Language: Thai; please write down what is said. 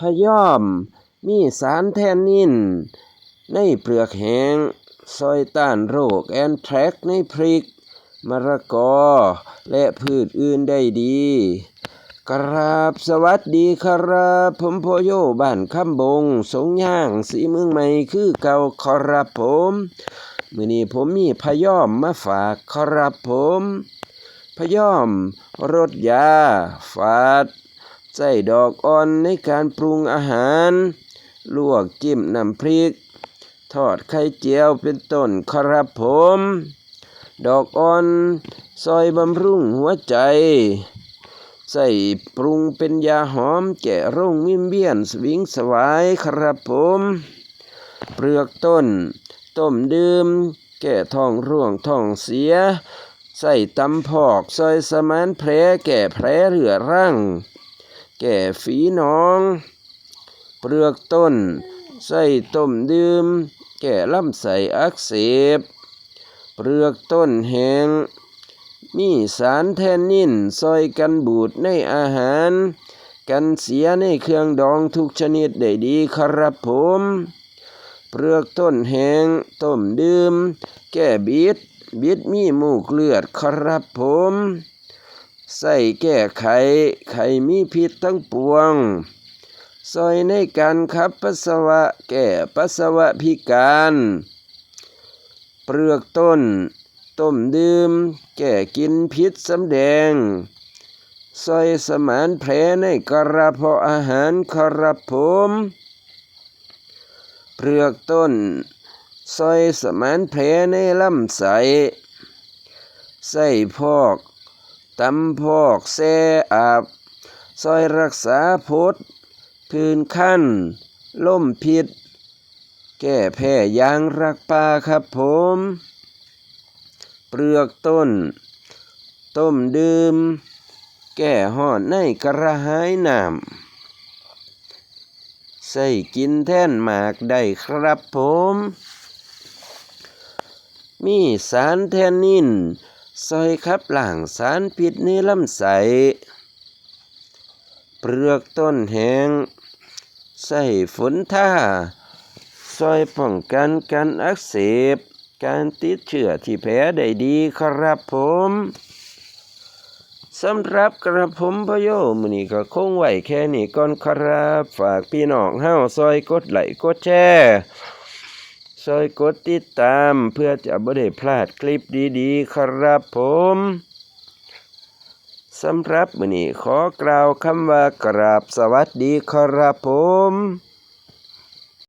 พยอม มีสารแทนนิน ในเปลือกแห้งซอยต้านโรคแอนแทรกในพริก มะระกอ และพืชอื่นได้ดี ครับสวัสดีครับ ผมพโยบ้านคำบง สงย่างสีเมืองใหม่คือเก่าครับผมมือนี้ผมมีพยอมมาฝากครับผม พยอมรสยาฝาด ใส่ดอกอ่อนในการปรุงอาหาร ลวกจิ้มน้ำพริก ทอดไข่เจียวเป็นต้นครับผม ดอกอ่อนซอยบำรุงหัวใจ ใส่ปรุงเป็นยาหอมแก่โรคมิมเบียนสวิงสวายครับผม เปลือกต้น ต้มดื่ม แก่ท้องร่วงท้องเสีย ใส่ตำพอก ซอยสมานแผลแก่แผลเรื้อรัง แก่ฝีหนอง เปลือกต้น ใส่ต้มดื่ม แก่ลำไส้อักเสบ เปลือกต้นแห้งมีสารแทนนินซอยกันบูดในอาหาร กันเสียในเครื่องดองทุกชนิดได้ดีครับผม เปลือกต้นแห้งต้มดื่ม แก้บิด บิดมีมูกเลือดครับผม ใส่แก้ไขไขมีพิษทั้งปวงซอยในการขับปัสสาวะแก้ปัสสาวะพิการ เปลือกต้น ต้มดื่ม แก้กินพิษสำแดงซอยสมานแผลในกระเพาะอาหารครับผมเปลือกต้นซอยสมานแผลในลำไส้ใส่พอก ตำพอกแซ่อาบซอยรักษาพดพื้นคันล่มพิษ แก้แพ้ยางรักปลาครับผม เปลือกต้น ต้มดื่ม แก้ห่อนในกระหายน้ำใส่กินแท่นหมากได้ครับผม มีสารแทนนิน ซอยขับหลังสารพิษในลำไส้เปลือกต้นแห้งใส่ฝนท่าซอยป้องกันการอักเสบ การติดเชื้อที่แผลได้ดีครับผมสำหรับกระผมพโยมนี้ก็คงไหวแค่นี้ก่อนครับ ฝากพี่น้องเฮาซอยกดไลค์กดแชร์ ซอยกดติดตามเพื่อจะบ่ได้พลาดคลิปดีๆ ครับผมสำหรับมื้อนี้ขอกล่าวคำว่ากราบสวัสดีครับผม